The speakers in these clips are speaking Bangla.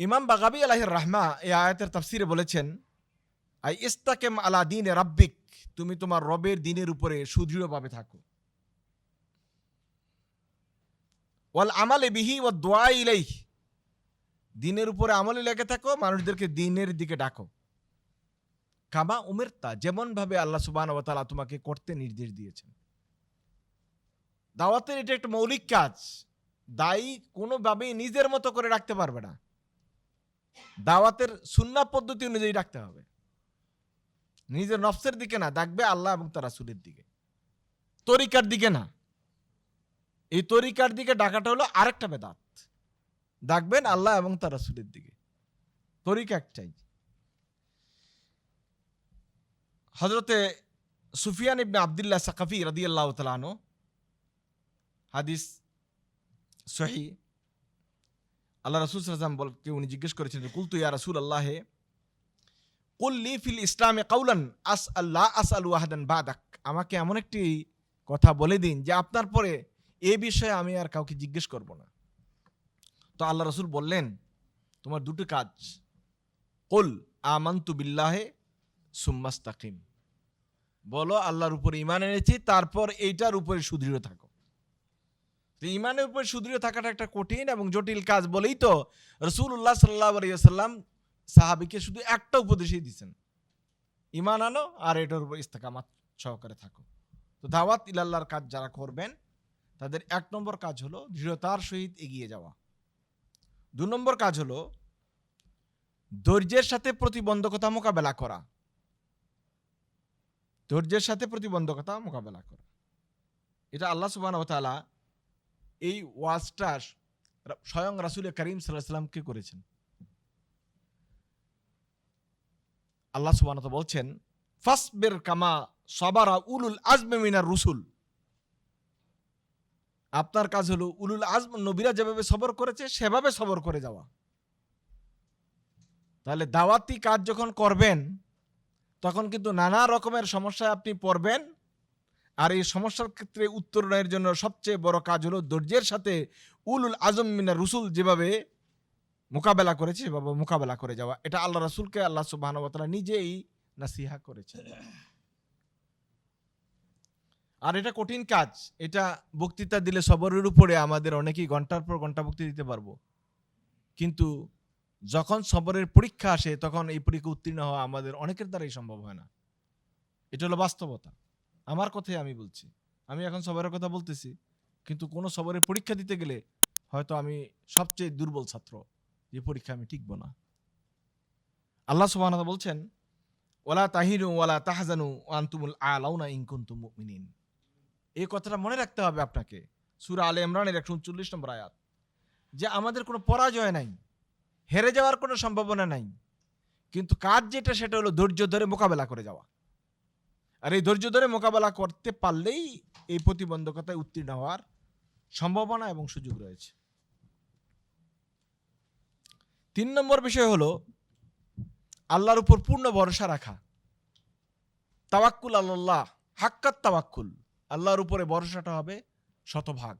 ইমাম বাগাবি আলাহির রাহমা এই আয়াতের তাফসিরে বলেছেন, আই ইস্তাকেম আলা দিন রাব্বিক, তুমি তোমার রবের দিনের উপরে সুদৃঢ়ভাবে থাকো। ওয়াল আমালে বিহি ও দোয়া ইলাই দিনের উপরে আমলে লেগে থাকো, মানুষদেরকে দিনের দিকে ডাকো। কামা উমেরতা যেমন ভাবে আল্লাহ সুবাহ তালা তোমাকে করতে নির্দেশ দিয়েছেন। দাওয়াতের এটা একটা মৌলিক কাজ। দায়ী কোনোভাবেই নিজের মতো করে রাখতে পারবে না। দাওয়াতের সুন্না পদ্ধতি অনুযায়ী রাখতে হবে। নিজের নফসের দিকে না, ডাকবে আল্লাহ এবং তার রাসুলের দিকে। তরিকার দিকে না। এই তরিকার দিকে ডাকাটা হলো আরেকটা বেদাত। ডাকবেন আল্লাহ এবং তার রাসুলের দিকে। তরিকা একটাই। হজরতে সুফিয়ান ইবনে আবদুল্লাহ সাকাফি রাদিয়াল্লাহ তালানো হাদিস সহি আল্লাহ রসুল সাল্লাম বলকে উনি জিজ্ঞেস করেছেন কুলতু ইয়া রসুল আল্লাহে কুল্লি ফিল ইসলামে কাউলান আস আল্লাহ আস আলু আহাদান বাদাক। আমাকে এমন একটি কথা বলে দিন যে আপনার পরে এ বিষয়ে আমি আর কাউকে জিজ্ঞেস করব না। তো আল্লাহ রসুল বললেন, তোমার দুটো কাজ। কুল আমান্তু বিল্লাহে সুম্মাস্তাকিম। বলো, আল্লাহর উপরে ইমান এনেছি, তারপর এইটার উপরে সুদৃঢ় থাকো। ইমানের উপরে সুদৃঢ় থাকাটা একটা কঠিন এবং জটিল কাজ বলেই তো রসুল্লাহ সাল্লাহ আলিয়াল্লাম সাহাবিকে শুধু একটা উপদেশই দিচ্ছেন ইমান আনো আর এটার উপর ইস্তেকামাত সহকারে থাকো। তো দাওয়াত ইলাল্লাহর কাজ যারা করবেন, তাদের এক নম্বর কাজ হলো দৃঢ়তার সহিত এগিয়ে যাওয়া। দু নম্বর কাজ হলো ধৈর্যের সাথে প্রতিবন্ধকতা মোকাবেলা করা। ধৈর্যের সাথে প্রতিবন্ধকতা মোকাবেলা করা। এটা আল্লাহ সুবাহ তালা এই ওয়াজটা স্বয়ং রাসুল করিম সাল্লাহ সাল্লামকে করেছেন। আল্লাহ সুবাহ বলছেন, ফাসবের কামা সবারা উলুল আজমে মিনার রুসুল। আপনার কাজ হলো উলুল আজম, নবীরা যেভাবে সবর করেছে, সেভাবে সবর করে যাওয়া। তাহলে দাওয়াতি কাজ যখন করবেন, তখন কিন্তু নানা রকমের সমস্যায় আপনি পড়বেন আর এই সমস্যার ক্ষেত্রে উত্তরণের জন্য সবচেয়ে বড় কাজ হলো ধৈর্যের সাথে উলুল আজম মিনা রসুল যেভাবে মোকাবেলা করেছে, সেভাবে মোকাবেলা করে যাওয়া। এটা আল্লাহ রসুলকে আল্লাহ সুবাহ নিজেই নাসিহা করেছে আর এটা কঠিন কাজ। এটা বক্তৃতা দিলে সবরের উপরে আমাদের অনেকেই ঘণ্টার পর ঘণ্টা বক্তৃতা দিতে পারব। কিন্তু যখন সবরের পরীক্ষা আসে, তখন এই পরীক্ষা উত্তীর্ণ হওয়া আমাদের অনেকের দ্বারাই সম্ভব হয় না। এটা হলো বাস্তবতা। আমার কথাই আমি বলছি। আমি এখন সবার কথা বলতেছি, কিন্তু কোনো সবরের পরীক্ষা দিতে গেলে হয়তো আমি সবচেয়ে দুর্বল ছাত্র, যে পরীক্ষা আমি টিকবো না। আল্লাহ সুবাহ বলছেন ওলা তাহিনু ওয়ালা তাহাজানু আন্তুমুল আলাউনা ইনকুন্তুম মুমিনিন। এই কথাটা মনে রাখতে হবে আপনাকে। সুরা আলে ইমরানের একশো উনচল্লিশ নম্বর আয়াত। যে আমাদের কোনো পরাজয় নাই, হেরে যাওয়ার কোনো সম্ভাবনা নাই, কিন্তু কাজ যেটা সেটা হলো ধৈর্য ধরে মোকাবেলা করে যাওয়া। আর এই ধৈর্য ধরে মোকাবেলা করতে পারলেই এই প্রতিবন্ধকতায় উত্তীর্ণ হওয়ার সম্ভাবনা এবং সুযোগ রয়েছে। তিন নম্বর বিষয় হলো আল্লাহর উপর পূর্ণ ভরসা রাখা। তাওয়াক্কুল আল্লাহ হাক্কাত তাওয়াক্কুল। আল্লাহর উপরে ভরসাটা হবে শতভাগ।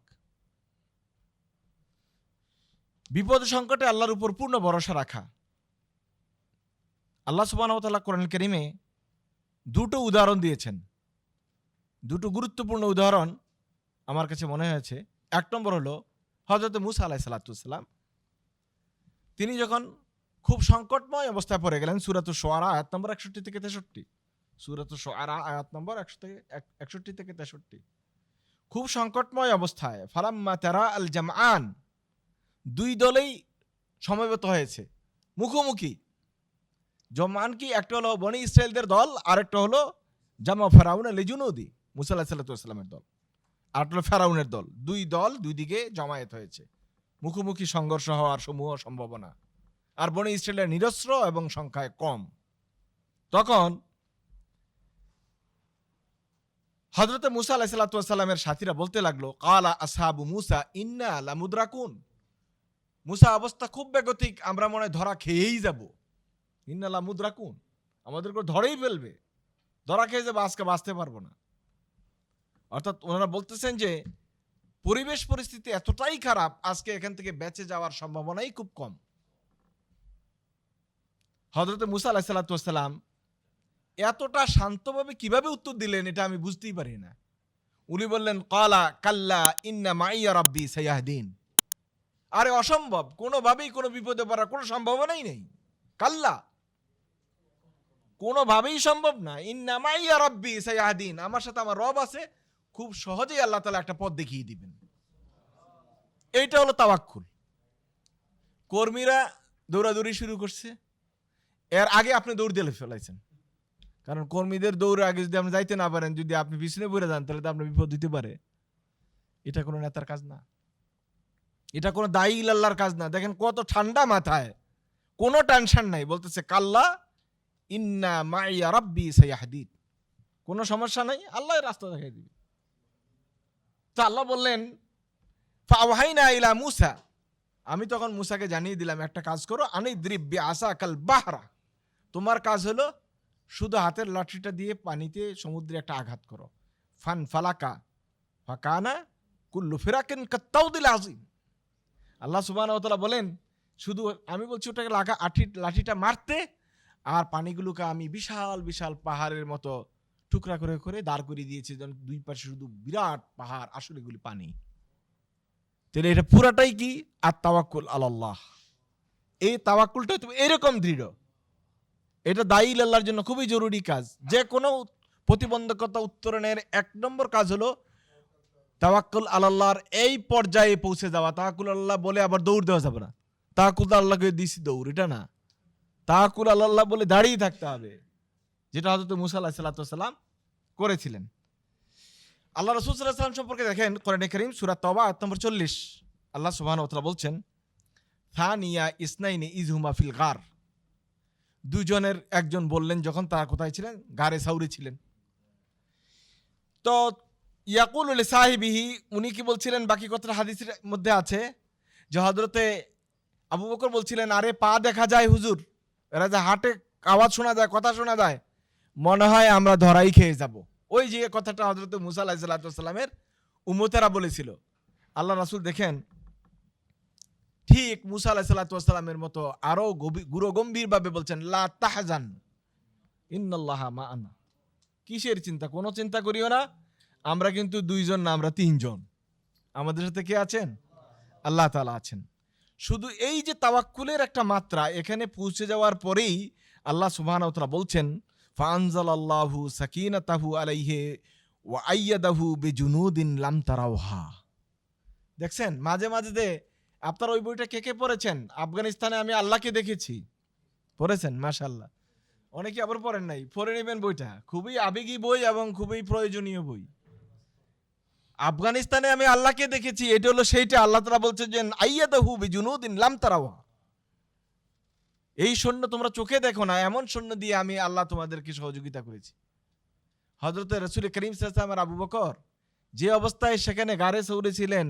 বিপদ সংকটে আল্লাহর উপর পূর্ণ ভরসা রাখা। আল্লাহ সুবাহ কোরআন করিমে দুটো উদাহরণ দিয়েছেন। দুটো গুরুত্বপূর্ণ উদাহরণ আমার কাছে মনে হয়েছে। এক নম্বর হলো হজরত মুসা আলাহ সাল্লাতুসাল্লাম তিনি যখন খুব সংকটময় অবস্থায় পড়ে গেলেন সুরাত সোয়ারা আয়াত নম্বর একষট্টি থেকে তেষট্টি। সুরাত সোয়ারা আয়াত নম্বর একশো থেকে একষট্টি থেকে তেষট্টি। খুব সংকটময় অবস্থায়, ফালাম্মা তেরা আল জামান দুই দলেই সমবেত হয়েছে। মুখোমুখি। জমান কি একটা হলো বনি ইসরায়েলদের দল আরেকটা হলো জামা ফেরাউন লেজুনদি মুসাল্লাহ সাল্লামের দল আর হলো ফেরাউনের দল দুই দল দুই দিকে জমায়েত হয়েছে মুখোমুখি সংঘর্ষ হওয়ার সমূহ সম্ভাবনা আর বনি ইসরায়েলের নিরস্ত্র এবং সংখ্যায় কম তখন হজরত মুসা আলাহিসাল্লামের সাথীরা বলতে লাগল, কালা আসহাবু মুসা, ইন্না লামুদ্রাকুন। মুসা অবস্থা খুব বেগতিক, আমরা মনে ধরা খেয়েই যাব। ইন্নালা মুদ্রাকুন। আমাদের করে ধরেই ফেলবে। ধরা খেয়ে যাবে আজকে বাঁচতে পারব না। অর্থাৎ ওনারা বলতেছেন যে, পরিবেশ পরিস্থিতি এতটাই খারাপ, আজকে এখান থেকে বেঁচে যাওয়ার সম্ভাবনাই খুব কম। হজরত মুসা আলাহ সাল্লাতাম এতটা শান্তভাবে কীভাবে উত্তর দিলেন, এটা আমি বুঝতেই পারি না। উনি বললেন কালা কাল্লা ইন্না মাইয়া রব্বি সৈয়াহদিন। আরে, অসম্ভব। কোনোভাবেই কোনো বিপদে পড়ার কোনো সম্ভাবনাই নেই। কাল্লা। কোনোভাবেই সম্ভব না। ইন্না মাইয়া রব্বি সৈয়াহদিন। আমার সাথে আমার রব আছে, খুব সহজেই আল্লাহ তালা একটা পথ দেখিয়ে দিবেন। এইটা হলো তাওয়াক্কুল। কর্মীরা দৌড়াদৌড়ি শুরু করছে। এর আগে আপনি দৌড় দিয়ে ফেলাইছেন। কারণ কর্মীদের দৌড়ে আগে যদি আপনি যাইতে না পারেন, যদি আপনি পিছনে পড়ে যান, তাহলে তো আপনার বিপদ দিতে পারে। এটা কোনো নেতার কাজ না। এটা কোনো দায়ী আল্লাহর কাজ না। দেখেন কত ঠান্ডা মাথায়। কোনো টেনশন নাই। বলতেছে, কাল্লা ইন্না মাইয়া রাব্বি সাইয়াহদিদ কোনো সমস্যা নাই, আল্লাহ রাস্তা দেখাই দিবে। তো আল্লাহ বললেন ফাওয়াহাইনা ইলা মুসা। আমি তখন মুসাকে জানিয়ে দিলাম, একটা কাজ করো আনি দ্রিব্য আসা কাল বাহরা। তোমার কাজ হলো, শুধু হাতের লাঠিটা দিয়ে পানিতে সমুদ্রে একটা আঘাত করো। ফান ফালাকা ফাকানা কুল্লু ফিরাকেন কাত্তাউদিল আজিম আল্লাহ সুবাহ বলেন, শুধু আমি বলছি ওটাকে লাগা আঠি লাঠিটা মারতে আর পানিগুলোকে আমি বিশাল বিশাল পাহাড়ের মতো টুকরা করে করে দাঁড় করিয়ে দিয়েছি। যেন দুই পাশে শুধু বিরাট পাহাড়, আসলে এগুলি পানি। তাহলে এটা পুরাটাই কি? আর তাওয়াক্কুল আল্লাহ এই তাওয়াক্কুলটা তুমি এরকম দৃঢ়। এটা দায়ী আল্লাহর জন্য খুবই জরুরি কাজ। যে কোনো প্রতিবন্ধকতা উত্তরণের এক নম্বর কাজ হলো তাওয়াক্কুল আল্লাহর এই পর্যায়ে পৌঁছে যাওয়া। তাওয়াক্কুল আল্লাহ বলে আবার দৌড় দেওয়া যাবে না। তাওয়াক্কুল আল্লাহকে দিছি দৌড়, এটা না। তাওয়াক্কুল আল্লাহ বলে দাঁড়িয়ে থাকতে হবে, যেটা হয়তো মুসা আল্লাহ সাল্লাম করেছিলেন। আল্লাহ রসুল সাল্লাহ সাল্লাম সম্পর্কে দেখেন কোরআন করিম সুরাত তবা আয়াত নম্বর চল্লিশ। আল্লাহ সুবাহ বলছেন থানিয়া ইসনাইনে ইজহুমা ফিল গার। দুজনের একজন বললেন যখন তারা কোথায় ছিলেন? গারে সাউরে ছিলেন। তো ইয়াকুল সাহিবিহি, উনি কি বলছিলেন? বাকি কথাটা হাদিসের মধ্যে আছে, যে হজরতে আবু বকর বলছিলেন, আরে পা দেখা যায় হুজুর। এরা যে হাটে আওয়াজ শোনা যায়, কথা শোনা যায়, মনে হয় আমরা ধরাই খেয়ে যাব। ওই যে কথাটা হজরত মুসা আলাহিসাল্লামের উমতেরা বলেছিল। আল্লাহ রাসুল দেখেন, ঠিক মুসা আলাহিসাল্লামের মতো আরও গুরু গম্ভীরভাবে বলছেন, লা তাহজান, ইন্নাল্লাহ মা আনা কিসের চিন্তা? কোনো চিন্তা করিও না। আমরা কিন্তু দুইজন না, আমরা তিনজন। আমাদের সাথে কে আছেন? আল্লাহ তালা আছেন। শুধু এই যে তাওয়াক্কুলের একটা মাত্রা, এখানে পৌঁছে যাওয়ার পরেই আল্লাহ সুবহান বলছেন ফানজাল আল্লাহু সাকিনাতাহু আলাইহে ওয়া আইয়াদাহু বিজুনুদিন লাম তারাওহা দেখছেন, মাঝে মাঝে দে আপনার ওই বইটা কে কে পড়েছেন? আফগানিস্তানে আমি আল্লাহকে দেখেছি। পড়েছেন? মাশাল্লাহ অনেকে আবার পড়েন নাই। পড়ে নেবেন বইটা। খুবই আবেগী বই এবং খুবই প্রয়োজনীয় বই। আফগানিস্তানে আমি আল্লাহকে দেখেছি, এটা হলো সেইটা। আল্লাহ তারা বলছে যে, আইয়াদাহু বিজুনুদিন লাম তারাওহা এই সৈন্য তোমরা চোখে দেখো না, এমন সৈন্য দিয়ে আমি আল্লাহ তোমাদেরকে সহযোগিতা করেছি। হজরত রসুল করিম সাল্লামের আবু বকর যে অবস্থায় সেখানে গাড়ে সৌরে ছিলেন,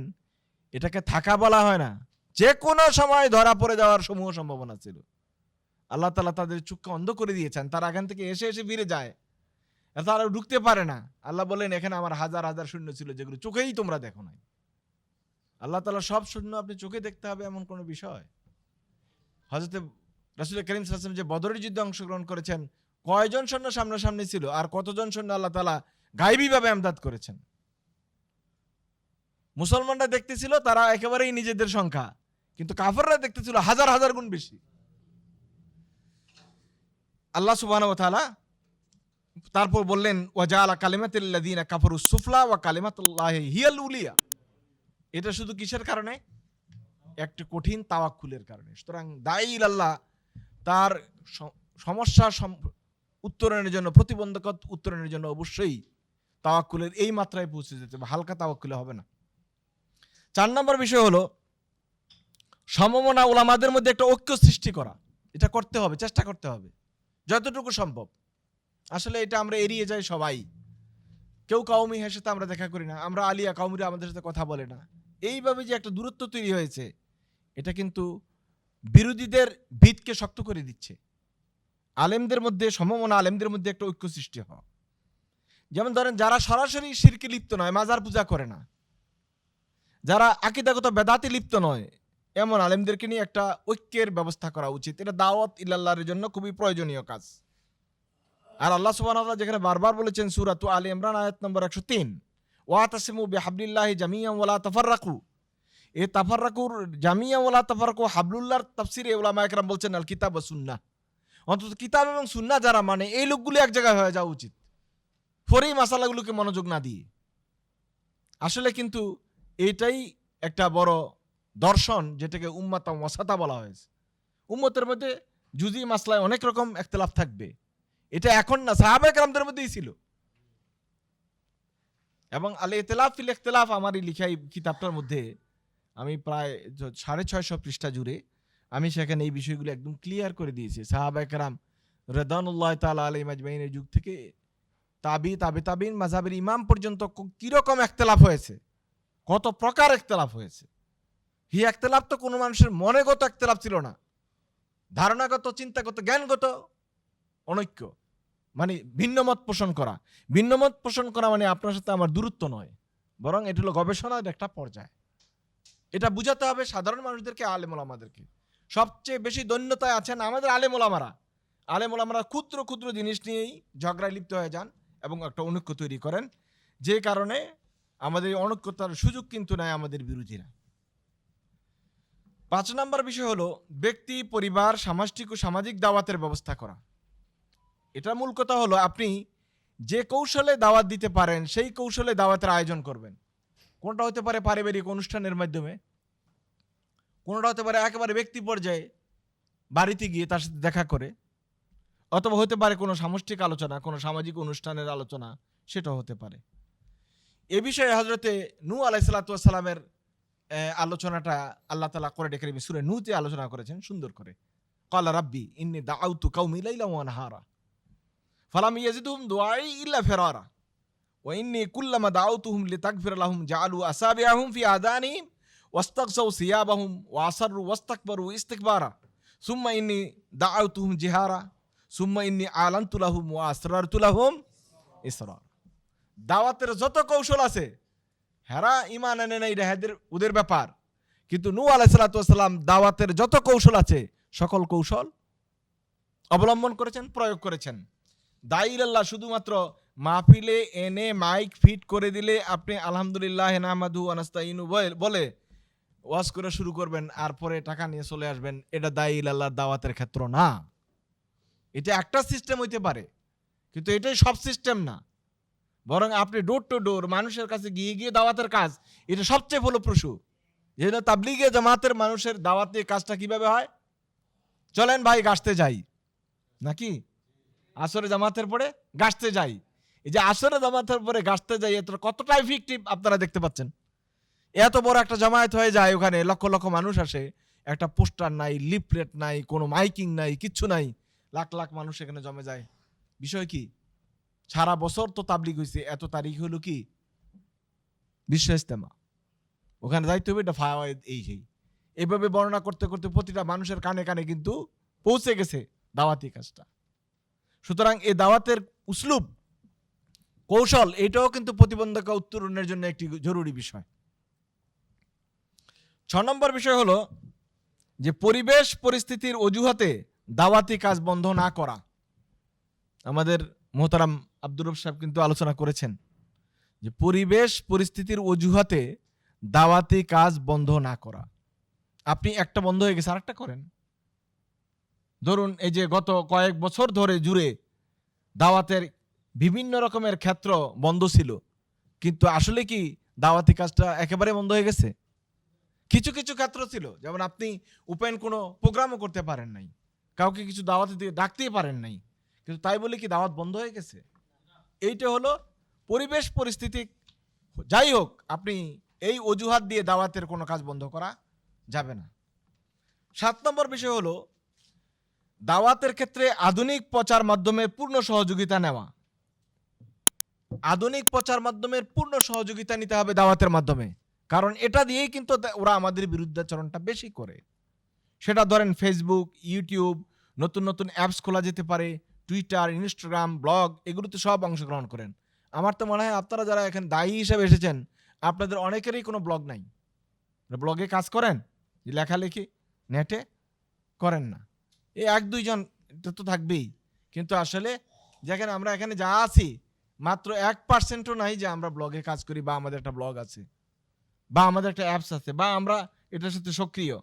এটাকে থাকা বলা হয় না। যে কোনো সময় ধরা পড়ে যাওয়ার সমূহ সম্ভাবনা ছিল। আল্লাহ তালা তাদের চোখকে অন্ধ করে দিয়েছেন, তারা এখান থেকে এসে এসে ফিরে যায়। তারা ঢুকতে পারে না। আল্লাহ বলেন এখানে আমার হাজার হাজার শূন্য ছিল, যেগুলো চোখেই তোমরা দেখো নাই। আল্লাহ তালা সব শূন্য আপনি চোখে দেখতে হবে এমন কোনো বিষয়? হজরত রাসুল করিম সাল্লাম যে বদরের যুদ্ধে অংশগ্রহণ করেছেন, কয়জন সৈন্য সামনাসামনি ছিল আর কতজন সৈন্য আল্লাহ তালা গাইবীভাবে আমদাদ করেছেন? মুসলমানরা দেখতেছিল, তারা একেবারেই নিজেদের সংখ্যা, কিন্তু কাফররা দেখতেছিল হাজার হাজার গুণ বেশি। আল্লাহ সুবাহ তারপর বললেন, ওয়াজালা কালিমাতিল্লাদিনা কাফরু সুফলা ওয়া কালিমাতুল্লাহ হিয়াল উলিয়া। এটা শুধু কিসের কারণে? একটি কঠিন তাওয়াক্কুলের কারণে। সুতরাং দায়ী আল্লাহ তার সমস্যা উত্তরণের জন্য প্রতিবন্ধক উত্তরণের জন্য অবশ্যই তাওয়াক্কুলের এই মাত্রায় পৌঁছে যেতে হবে। হালকা তাওয়াক্কুলে হবে না। চার নম্বর বিষয় হলো, সমমনা ওলামাদের মধ্যে একটা ঐক্য সৃষ্টি করা। এটা করতে হবে, চেষ্টা করতে হবে। যতটুকু সম্ভব। আসলে এটা আমরা এড়িয়ে যাই সবাই। কেউ কাউমি সাথে আমরা দেখা করি না। আমরা আলিয়া কাউমিরা আমাদের সাথে কথা বলে না। এইভাবে যে একটা দূরত্ব তৈরি হয়েছে, এটা কিন্তু বিরোধীদের ভিতকে শক্ত করে দিচ্ছে। আলেমদের মধ্যে, সমমনা আলেমদের মধ্যে একটা ঐক্য সৃষ্টি হওয়া যেমন ধরেন, যারা সরাসরি শিরকে লিপ্ত নয়, মাজার পূজা করে না, যারা আকিদাগত বেদাতে লিপ্ত নয়, এমন আলেমদেরকে নিয়ে একটা ঐক্যের ব্যবস্থা করা উচিত। এটা দাওয়াত ইল্লাল্লাহর জন্য খুবই প্রয়োজনীয় কাজ। আর আল্লাহ সুবহানাহু যেখানে বারবার বলেছেন সূরাতু আলী ইমরান আয়াত নম্বর একশো তিন, ওয়াতাসিমু বিহাবলিল্লাহি জামিয়াম ওয়ালা তাফাররাকু। এই তাফাররাকুর জামিয়া ওয়ালা তাফাররাকু হাবলুল্লাহর তাফসিরে উলামা একরাম বলছেন, আল কিতাব ও সুন্নাহ। অন্তত কিতাব এবং সুন্না যারা মানে এই লোকগুলি এক জায়গায় হয়ে যাওয়া উচিত। পরেই মাসালাগুলোকে মনোযোগ না দিয়ে। আসলে কিন্তু এটাই একটা বড় দর্শন যেটাকে উম্মাতা ওয়াসাতা বলা হয়েছে। উম্মতের মধ্যে জুজি মাসলায় অনেক রকম একতলাফ থাকবে। এটা এখন না, সাহাবায়ে কেরামদের মধ্যেই ছিল। এবং আল ইতলাফ ফিল ইখতিলাফ আমার এই লিখা এই কিতাবটার মধ্যে আমি প্রায় সাড়ে ছয়শো পৃষ্ঠা জুড়ে আমি সেখানে এই বিষয়গুলো একদম ক্লিয়ার করে দিয়েছি। সাহাবা একরাম রেদানুল্লাহ তালা আলী মাজমাইনের যুগ থেকে তাবি তাবি, তাবিন মাঝাবের ইমাম পর্যন্ত কীরকম একতলাফ হয়েছে? কত প্রকার একতলাফ হয়েছে? হি একতলাফ তো কোনো মানুষের মনেগত একতলাফ ছিল না। ধারণাগত, চিন্তাগত, জ্ঞানগত অনৈক্য। মানে ভিন্নমত পোষণ করা। ভিন্নমত পোষণ করা মানে আপনার সাথে আমার দূরত্ব নয়, বরং এটা হলো গবেষণার একটা পর্যায়। এটা বুঝাতে হবে সাধারণ মানুষদেরকে, আলেমুল আমাদেরকে। সবচেয়ে বেশি দৈন্যতায় আছেন আমাদের আলেমুল আমারা। আলেমুল আমরা ক্ষুদ্র ক্ষুদ্র জিনিস নিয়েই ঝগড়ায় লিপ্ত হয়ে যান এবং একটা অনৈক্য তৈরি করেন, যে কারণে আমাদের অনৈক্যতার সুযোগ কিন্তু নেয় আমাদের বিরোধীরা। পাঁচ নম্বর বিষয় হলো ব্যক্তি, পরিবার, সামাজিক ও সামাজিক দাওয়াতের ব্যবস্থা করা। এটা মূল কথা হলো, আপনি যে কৌশলে দাওয়াত দিতে পারেন, সেই কৌশলে দাওয়াতের আয়োজন করবেন। কোনটা হতে পারে পারিবারিক অনুষ্ঠানের মাধ্যমে, কোনটা হতে পারে একেবারে ব্যক্তি পর্যায়ে বাড়িতে গিয়ে তার সাথে দেখা করে, অথবা হতে পারে কোনো সামষ্টিক আলোচনা, কোনো সামাজিক অনুষ্ঠানের আলোচনা, সেটাও হতে পারে। এ বিষয়ে হজরতে নু আলাইসালাতামের আলোচনাটা আল্লাহ তালা করে ডেকে সুরে নুতে আলোচনা করেছেন, সুন্দর করে। কলা রাব্বি ইন্নি দাউতু কাউমি লাইলা ওয়া নাহারা। ফালাম ইয়াজিদুহুম দুআই ইল্লা ফিরারা ওয়া ইন্নি কুল্লামা দাউতুহুম লিতাগফির লাহুম জাআলু আসাবিআহুম ফি আদানিহিম ওয়াস্তাগসাউ সিয়াবাহুম ওয়া আসরু ওয়াস্তাকবারু ইস্তিকবারা সুম্মা ইন্নি দাউতুহুম জিহারা সুম্মা ইন্নি আলানতু লাহুম ওয়া দাওয়াতের যত কৌশল আছে, হেরা ইমান এনে নেই এটা হেদের, ওদের ব্যাপার। কিন্তু নূ আলাইসালাতাম দাওয়াতের যত কৌশল আছে, সকল কৌশল অবলম্বন করেছেন, প্রয়োগ করেছেন। দাইলাল্লাহ, শুধুমাত্র মাহফিলে এনে মাইক ফিট করে দিলে আপনি আলহামদুলিল্লাহ নামাদু আনাস্তাইনু বল- ওয়াজ করে শুরু করবেন, আর পরে টাকা নিয়ে চলে আসবেন। এটা দাইলাল্লাহ দাওয়াতের ক্ষেত্র না। এটা একটা সিস্টেম হইতে পারে, কিন্তু এটাই সব সিস্টেম না। বরং আপনি ডোর টু ডোর মানুষের কাছে গিয়ে গিয়ে দাওয়াতের কাজ, এটা সবচেয়ে ফলপ্রসূ। যেটা তাবলিগে জামাতের মানুষের দাওয়াতে কাজটা কীভাবে হয়? চলেন ভাই, গাছতে যাই। নাকি? আসরে জামাতের পরে গাছতে যাই। এই যে আসরে জামাতের পরে গাছতে যাই এত কতটা ইফেক্টিভ আপনারা দেখতে পাচ্ছেন? এত বড় একটা জামায়াত হয়ে যায়, ওখানে লক্ষ লক্ষ মানুষ আসে। একটা পোস্টার নাই, লিফলেট নাই, কোনো মাইকিং নাই, কিচ্ছু নাই। লাখ লাখ মানুষ এখানে জমে যায়। বিষয় কি? সারা বছর তো তাবলিগ হয়েছে এত তারিখ হলো কি? বিশ্ব ইস্তেমা ওখানে যাইতে হবে, এটা ফাওয়ায়েদ এই সেই। এভাবে বর্ণনা করতে করতে প্রতিটা মানুষের কানে কানে কিন্তু পৌঁছে গেছে দাওয়াতি কাজটা। সুতরাং এ দাওয়াতের উসলুব, কৌশল, এটাও কিন্তু প্রতিবন্ধকতা উত্তরণের জন্য একটি জরুরি বিষয়। ছ নম্বর বিষয় হলো যে পরিবেশ পরিস্থিতির অজুহাতে দাওয়াতি কাজ বন্ধ না করা। আমাদের মোহতারাম আব্দুর রব সাহেব কিন্তু আলোচনা করেছেন যে পরিবেশ পরিস্থিতির অজুহাতে দাওয়াতি কাজ বন্ধ না করা। আপনি একটা বন্ধ হয়ে গেছে, আরেকটা করেন। ধরুন এই যে গত কয়েক বছর ধরে জুড়ে দাওয়াতের বিভিন্ন রকমের ক্ষেত্র বন্ধ ছিল, কিন্তু আসলে কি দাওয়াতি কাজটা একেবারে বন্ধ হয়ে গেছে? কিছু কিছু ক্ষেত্র ছিল, যেমন আপনি ওপেন কোনো প্রোগ্রামও করতে পারেন নাই, কাউকে কিছু দাওয়াতে দিয়ে ডাকতেই পারেন নাই, কিন্তু তাই বলে কি দাওয়াত বন্ধ হয়ে গেছে? এইটা হলো পরিবেশ পরিস্থিতি, যাই হোক, আপনি এই অজুহাত দিয়ে দাওয়াতের কোনো কাজ বন্ধ করা যাবে না। সাত নম্বর বিষয় হলো দাওয়াতের ক্ষেত্রে আধুনিক প্রচার মাধ্যমে পূর্ণ সহযোগিতা নেওয়া। আধুনিক প্রচার মাধ্যমের পূর্ণ সহযোগিতা নিতে হবে দাওয়াতের মাধ্যমে। কারণ এটা দিয়েই কিন্তু ওরা আমাদের বিরুদ্ধাচরণটা বেশি করে। সেটা ধরেন ফেসবুক ইউটিউব নতুন নতুন অ্যাপস খোলা যেতে পারে টুইটার ইনস্টাগ্রাম ব্লগ এগুলোতে সব অংশগ্রহণ করেন। আমার তো মনে হয় আপনারা যারা এখানে দায়ী হিসেবে এসেছেন, আপনাদের অনেকেরই কোনো ব্লগ নাই। ব্লগে কাজ করেন, লেখালেখি নেটে করেন না। এই এক দুইজন, এটা তো থাকবেই। কিন্তু আসলে যেখানে আমরা এখানে যা আছি, মাত্র এক পার্সেন্টও নাই যে আমরা ব্লগে কাজ করি বা আমাদের একটা ব্লগ আছে, বা আমাদের একটা অ্যাপস আছে, বা আমরা এটার সাথে সক্রিয়।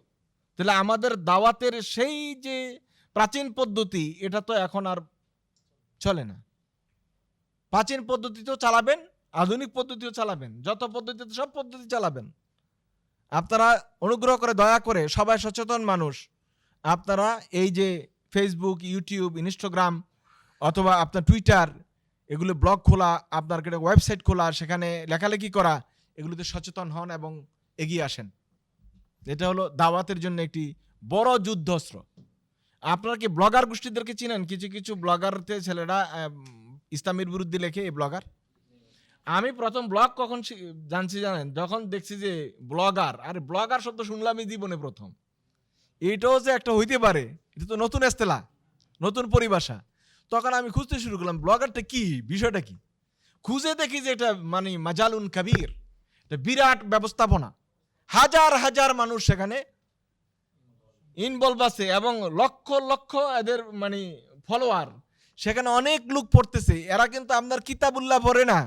তাহলে আমাদের দাওয়াতের সেই যে প্রাচীন পদ্ধতি, এটা তো এখন আর চলে না। প্রাচীন পদ্ধতিতেও চালাবেন, আধুনিক পদ্ধতিও চালাবেন, যত পদ্ধতিতে সব পদ্ধতি চালাবেন। আপনারা অনুগ্রহ করে, দয়া করে সবাই সচেতন মানুষ আপনারা এই যে ফেসবুক ইউটিউব ইনস্টাগ্রাম অথবা আপনার টুইটার এগুলো ব্লগ খোলা, আপনার ওয়েবসাইট খোলা, সেখানে লেখালেখি করা, এগুলোতে সচেতন হন এবং এগিয়ে আসেন। এটা হলো দাওয়াতের জন্য একটি বড় যুদ্ধস্ত্র। আপনারা কি ব্লগার গোষ্ঠীদেরকে চিনেন? কিছু কিছু ব্লগারতে ছেলেরা ইসলামের বিরুদ্ধে লেখে এই ব্লগার আমি প্রথম ব্লগ কখন জানছি জানেন? যখন দেখছি যে ব্লগার আর ব্লগার শব্দ শুনলামই জীবনে প্রথম। এইটাও যে একটা হইতে পারে, এটা তো নতুন এস্তেলা, নতুন পরিভাষা। তখন আমি খুঁজতে শুরু করলাম, ব্লগারটা কি, বিষয়টা কি? খুঁজে দেখি যে এটা মানে মাজালুন কাবির, এটা বিরাট ব্যবস্থাপনা। হাজার হাজার মানুষ সেখানে ইনভলভ আছে এবং লক্ষ লক্ষ এদের মানে ফলোয়ার সেখানে অনেক লোক পড়তেছে, এরা কিন্তু আপনার কিতাবুল্লাহ পড়ে না।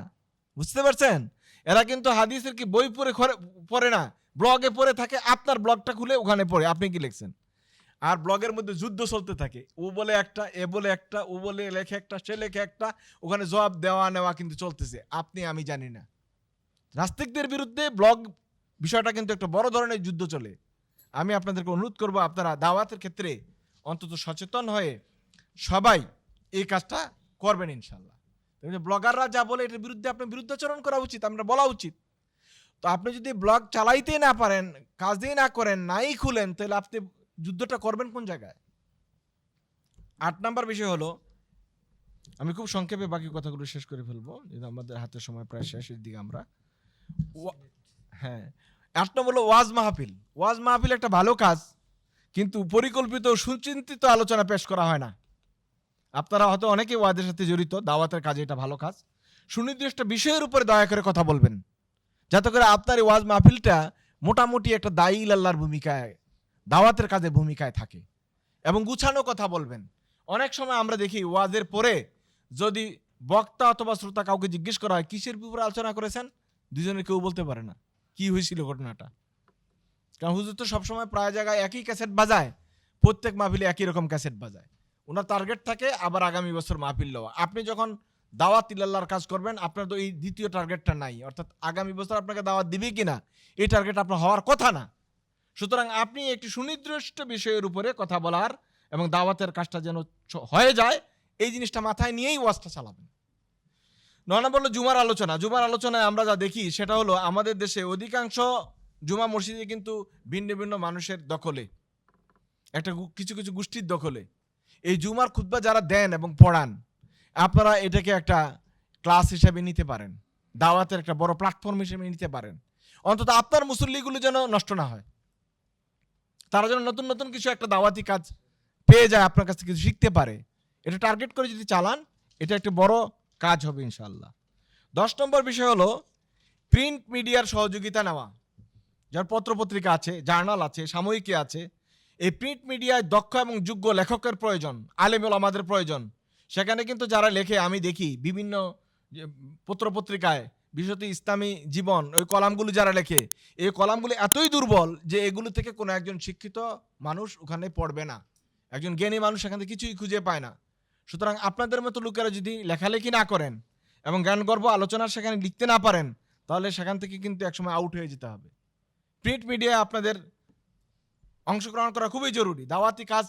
বুঝতে পারছেন? এরা কিন্তু হাদিসের কি বই পড়ে পড়ে না। ব্লগে পড়ে থাকে, আপনার ব্লগটা খুলে ওখানে পড়ে, আপনি কি লিখছেন? আর ব্লগের মধ্যে যুদ্ধ চলতে থাকে, ও বলে একটা, এ বলে একটা, ও বলে লেখে একটা, সে লেখে একটা, ওখানে জবাব দেওয়া নেওয়া কিন্তু চলতেছে, আপনি, আমি জানি না। নাস্তিকদের বিরুদ্ধে ব্লগ বিষয়টা কিন্তু একটা বড় ধরনের যুদ্ধ চলে। আমি আপনাদেরকে অনুরোধ করব, আপনারা দাওয়াতের ক্ষেত্রে অন্তত সচেতন হয়ে সবাই এই কাজটা করবেন ইনশাল্লাহ ব্লগাররা যা বলে, এটার বিরুদ্ধে আপনার বিরুদ্ধাচরণ করা উচিত, আমরা বলা উচিত। তো আপনি যদি ব্লগ চালাইতে না পারেন, কাজই না করেন, নাই খুলেন, তাহলে আপনি যুদ্ধটা করবেন কোন জায়গায়? আট নাম্বার বিষয় হলো, আমি খুব সংক্ষেপে বাকি কথাগুলো শেষ করে ফেলব যেহেতু আমাদের হাতের সময় প্রায় শেষের দিকে আমরা। হ্যাঁ আট নম্বর হলো ওয়াজ মাহফিল। ওয়াজ মাহফিল একটা ভালো কাজ, কিন্তু পরিকল্পিত, সুচিন্তিত আলোচনা পেশ করা হয় না। আপনারা হয়তো অনেকে ওয়াজের সাথে জড়িত, দাওয়াতের কাজে এটা ভালো কাজ। সুনির্দিষ্ট বিষয়ের উপরে দয়া করে কথা বলবেন। যাতে করে আপনার এই ওয়াজ মাহফিলটা মোটামুটি একটা দায়ী আল্লাহর ভূমিকায়, দাওয়াতের কাজে ভূমিকায় থাকে। এবং গুছানো কথা বলবেন। অনেক সময় আমরা দেখি ওয়াজের পরে যদি বক্তা অথবা শ্রোতা কাউকে জিজ্ঞেস করা হয়, কিসের উপরে আলোচনা করেছেন? দুজনে কেউ বলতে পারে না, কি হয়েছিল ঘটনাটা? কারণ হুজুর তো সবসময় প্রায় জায়গায় একই ক্যাসেট বাজায়, প্রত্যেক মাহফিলে একই রকম ক্যাসেট বাজায়। ওনার টার্গেট থাকে আবার আগামী বছর মাহফিল লওয়া আপনি যখন দাওয়াত ইল্লাল্লাহর কাজ করবেন, আপনার তো এই দ্বিতীয় টার্গেটটা নাই। অর্থাৎ আগামী বছর আপনাকে দাওয়াত দিবে কিনা, এই টার্গেট আপনার হওয়ার কথা না। সুতরাং আপনি একটি সুনির্দিষ্ট বিষয়ের উপরে কথা বলার এবং দাওয়াতের কাজটা যেন হয়ে যায়, এই জিনিসটা মাথায় নিয়েই ওয়াজটা চালাবেন। নয় নম্বর হলো জুমার আলোচনা। জুমার আলোচনায় আমরা যা দেখি, সেটা হলো আমাদের দেশে অধিকাংশ জুমা মসজিদে কিন্তু ভিন্ন ভিন্ন মানুষের দখলে। একটা কিছু কিছু গোষ্ঠীর দখলে। এই জুমার খুতবা যারা দেন এবং পড়ান আপনারা এটাকে একটা ক্লাস হিসেবে নিতে পারেন। দাওয়াতের একটা বড় প্ল্যাটফর্ম হিসেবে নিতে পারেন। অন্তত আপনার মুসল্লিগুলো যেন নষ্ট না হয়। তারা যেন নতুন নতুন কিছু একটা দাওয়াতি কাজ পেয়ে যায়, আপনার কাছ থেকে কিছু শিখতে পারে। এটা টার্গেট করে যদি চালান, এটা একটা বড় কাজ হবে ইনশাল্লাহ দশ নম্বর বিষয় হলো প্রিন্ট মিডিয়ার সহযোগিতা নেওয়া। যার পত্রপত্রিকা আছে, জার্নাল আছে, সাময়িকী আছে, এই প্রিন্ট মিডিয়ায় দক্ষ এবং যোগ্য লেখকের প্রয়োজন, আলেমুল আমাদের প্রয়োজন। সেখানে কিন্তু যারা লেখে, আমি দেখি বিভিন্ন পত্রপত্রিকায়, বিশেষত ইসলামী জীবন, ওই কলামগুলো যারা লেখে, এই কলামগুলো এতই দুর্বল যে এগুলো থেকে কোনো একজন শিক্ষিত মানুষ ওখানে পড়বে না। একজন জ্ঞানী মানুষ সেখান থেকে কিছুই খুঁজে পায় না। সুতরাং আপনাদের মতো লোকেরা যদি লেখালেখি না করেন এবং জ্ঞানগর্ভ আলোচনা সেখানে লিখতে না পারেন, তাহলে সেখান থেকে কিন্তু একসময় আউট হয়ে যেতে হবে। প্রিন্ট মিডিয়ায় আপনাদের অংশগ্রহণ করা খুবই জরুরি। দাওয়াতি কাজ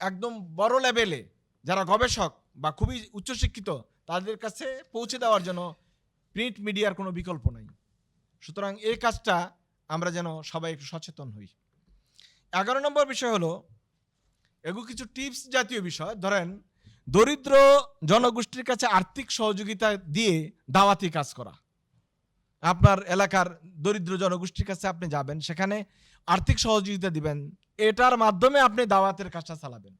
একদম বড় লেভেলে যারা গবেষক বা খুবই উচ্চশিক্ষিত, তাদের কাছে পৌঁছে দেওয়ার জন্য প্রিন্ট মিডিয়ার কোনো বিকল্প নাই। সুতরাং এই কাজটা আমরা যেন সবাই একটু সচেতন হই। এগারো নম্বর বিষয় হলো এগুলো কিছু টিপস জাতীয় বিষয়। ধরেন, দরিদ্র জনগোষ্ঠীর কাছে আর্থিক সহযোগিতা দিয়ে দাওয়াতি কাজ করা। আপনার এলাকার দরিদ্র জনগোষ্ঠীর কাছে আপনি যাবেন, সেখানে আর্থিক সহযোগিতা দিবেন। এটার মাধ্যমে আপনি দাওয়াতের কাজটা চালাবেন।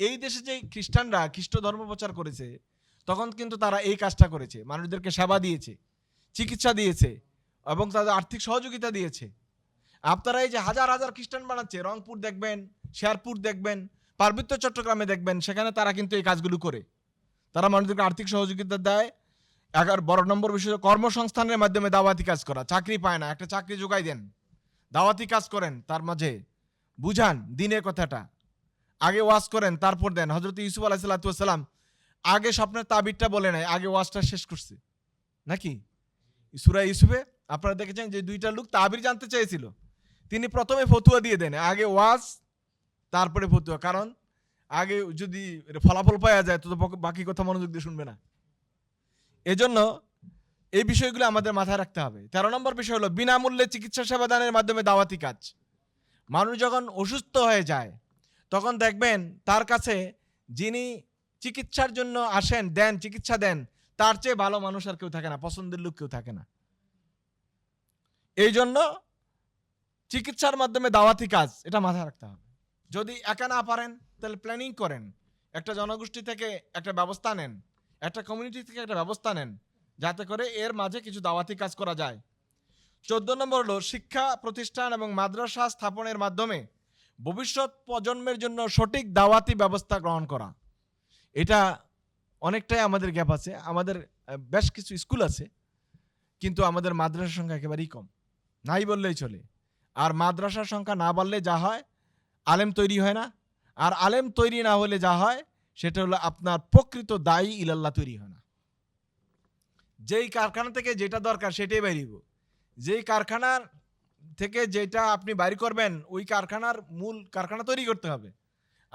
এই দেশে যে খ্রিস্টানরা খ্রিস্ট ধর্ম প্রচার করেছে, তখন কিন্তু তারা এই কাজটা করেছে। মানুষদেরকে সেবা দিয়েছে, চিকিৎসা দিয়েছে এবং তাদের আর্থিক সহযোগিতা দিয়েছে। আপনারা এই যে হাজার হাজার খ্রিস্টান বানাচ্ছে, রংপুর দেখবেন শেয়ারপুর দেখবেন, পার্বত্য চট্টগ্রামে দেখবেন, সেখানে তারা কিন্তু এই কাজগুলো করে। তারা মানুষদেরকে আর্থিক সহযোগিতা দেয়, এগারো, বড় নম্বর বিষয় কর্মসংস্থানের মাধ্যমে দাওয়াতি কাজ করা, চাকরি পায় না, একটা চাকরি যোগাই দেন, দাওয়াতি কাজ করেন তার মাঝে, বুঝান দিনের কথাটা। আগে ওয়াজ করেন, তারপর দেন। হজরত ইউসুফ আলাহিসাল্লাম আগে স্বপ্নের তাবিরটা বলে নাই আগে ওয়াজটা শেষ করছে। নাকি? সুরা ইউসুফে আপনারা দেখেছেন যে দুইটা লোক তাবির জানতে চেয়েছিল। তিনি প্রথমে ফতুয়া দিয়ে দেন, আগে ওয়াজ, তারপরে ফতুয়া। কারণ আগে যদি ফলাফল পাওয়া যায় তো বাকি কথা মনোযোগ দিয়ে শুনবে না। এজন্য এই বিষয়গুলো আমাদের মাথায় রাখতে হবে। তেরো নম্বর বিষয় হলো বিনামূল্যে চিকিৎসা সেবা দানের মাধ্যমে দাওয়াতি কাজ। মানুষ যখন অসুস্থ হয়ে যায় তখন দেখবেন তার কাছে যিনি চিকিৎসার জন্য আসেন, দেন, চিকিৎসা দেন, তার চেয়ে ভালো মানুষ আর কেউ থাকে না, পছন্দের লোক কেউ থাকে না। এই জন্য চিকিৎসার মাধ্যমে দাওয়াতি কাজ, এটা মাথায় রাখতে হবে। যদি একা না পারেন, তাহলে প্ল্যানিং করেন। একটা জনগোষ্ঠী থেকে একটা ব্যবস্থা নেন, একটা কমিউনিটি থেকে একটা ব্যবস্থা নেন, যাতে করে এর মাঝে কিছু দাওয়াতি কাজ করা যায়। চোদ্দ নম্বর হলো শিক্ষা প্রতিষ্ঠান এবং মাদ্রাসা স্থাপনের মাধ্যমে ভবিষ্যৎ প্রজন্মের জন্য সঠিক দাওয়াতি ব্যবস্থা গ্রহণ করা। এটা অনেকটাই আমাদের গ্যাপ আছে। আমাদের বেশ কিছু স্কুল আছে, কিন্তু আমাদের মাদ্রাসার সংখ্যা একেবারেই কম। নাই বললেই চলে। আর মাদ্রাসার সংখ্যা না বাড়লে যা হয়, আলেম তৈরি হয় না। আর আলেম তৈরি না হলে যা হয়, সেটা হলো আপনার প্রকৃত দায়ী ইলাল্লাহ তৈরি হয় না। যেই কারখানা থেকে যেটা দরকার সেটাই বেরিয়ে যেই কারখানার থেকে যেটা আপনি বাইর করবেন, ওই কারখানার মূল কারখানা তৈরি করতে হবে।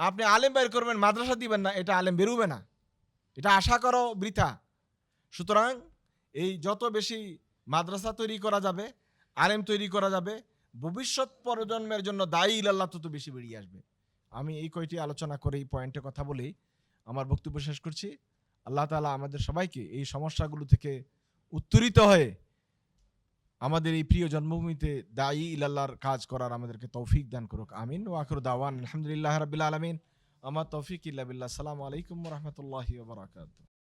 আপনি আলেম বাইর করবেন, মাদ্রাসা দিবেন না, এটা আলেম বেরোবে না। এটা আশা করো বৃথা। সুতরাং এই যত বেশি মাদ্রাসা তৈরি করা যাবে, আলেম তৈরি করা যাবে, ভবিষ্যৎ প্রজন্মের জন্য দায়ী ইলাল্লাহ তত বেশি বেরিয়ে আসবে। আমি এই কয়টি আলোচনা করে এই পয়েন্টে কথা বলেই আমার বক্তব্য শেষ করছি। আল্লাহ তাআলা আমাদের সবাইকে এই সমস্যাগুলো থেকে উত্তরিত হয়ে আমাদের এই প্রিয় জন্মভূমিতে দায়ী ইলাল্লাহর কাজ করার আমাদেরকে তৌফিক দান করুক, আমিন। ও আখর দাওয়ান, আলহামদুলিল্লাহ রাবিল আলমিন। আমার তৌফিক ইল্লা সালাম আলাইকুম রহমতুল্লাহি ওবরাকাতুহ